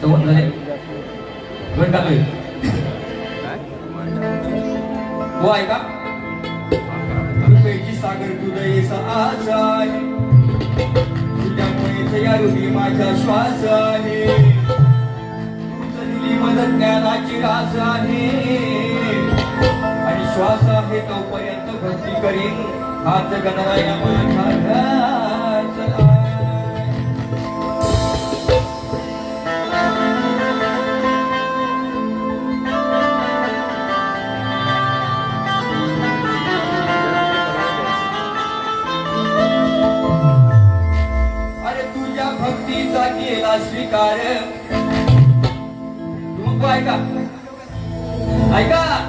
झाले टाकले हो ऐका सागर तुझ आज आहे तुझ्यामुळे या रूपी श्वास आहे मदत ज्ञानाची रास आहे आणि श्वास आहे तोपर्यंत भक्ती करीन हात गणराया माझ्या ऐका. ऐका.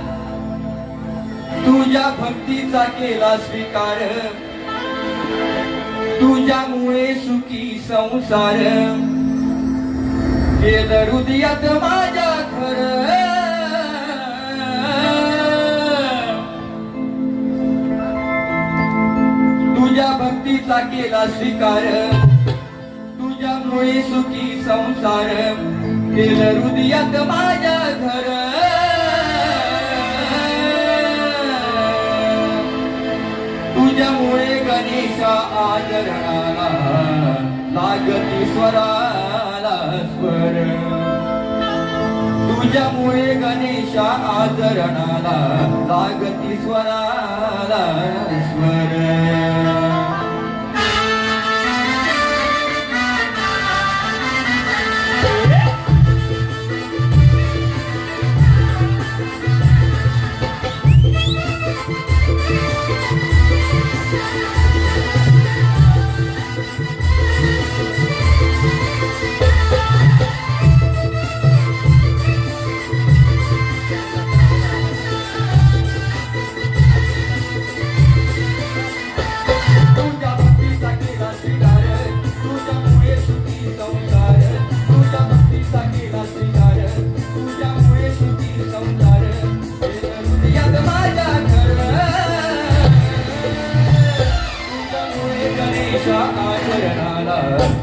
तुझ्या भक्तीचा केला स्वीकार. तुझ्यामुळे सुखी संसार. केलं हृदयात माझ्या खर तुझ्या भक्तीचा केला स्वीकार. मुळी सुखी संसार केल हृदयात माझ्या घर. तुझ्यामुळे गणेशा आदरणाला लागती स्वराला स्वर. तुझ्यामुळे गणेशा आदरणाला लागती स्वराला स्वर. 아.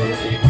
तुझे पाय